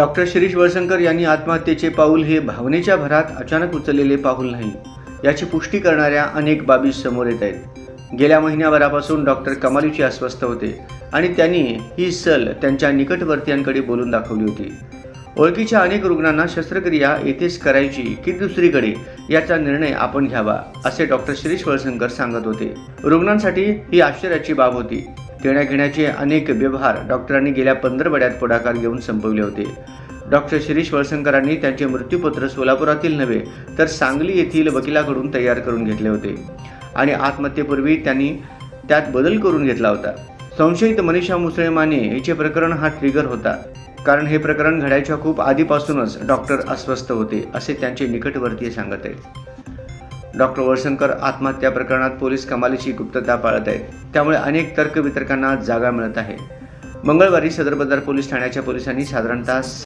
Doctor Shirish Walsankar यांनी आत्महत्येचे पाऊल हे भावनेच्या भरात अचानक उचललेले पाऊल नाही. याची पुष्टी करणाऱ्या अनेक बाबी समोर येत आहेत. गेल्या महिन्याभरापासून डॉक्टर कमालीची अस्वस्थ होते आणि त्यांनी ही सल त्यांच्या निकटवर्तीयांकडे बोलून दाखवली होती. ओळखीच्या अनेक रुग्णांना शस्त्रक्रिया येथेच करायची की दुसरीकडे याचा निर्णय आपण घ्यावा असे डॉक्टर शिरीष वळसंकर सांगत होते. रुग्णांसाठी ही आश्चर्याची बाब होती. देण्याघेण्याचे अनेक व्यवहार डॉक्टरांनी गेल्या पंधरवड्यात पुढाकार घेऊन संपवले होते. डॉक्टर शिरीष वळसंकरांनी त्यांचे मृत्यूपत्र सोलापुरातील नव्हे तर सांगली येथील वकिलाकडून तयार करून घेतले होते. आणि आत्महत्येपूर्वी त्यांनी त्यात बदल करून घेतला होता. संशयित मनीषा मुसळे माने हिचे प्रकरण हा ट्रिगर होता. कारण हे प्रकरण घडायच्या खूप आधीपासूनच डॉक्टर अस्वस्थ होते असे त्यांचे निकटवर्तीय सांगत आहेत डॉक्टर वळसंकर आत्महत्या प्रकरणात पोलीस कमालीची गुप्तता पाळत आहेत. त्यामुळे अनेक तर्कवितर्कांना जागा मिळत आहे. मंगळवारी सदर बाजार पोलीस ठाण्याच्या पोलिसांनी साधारणतः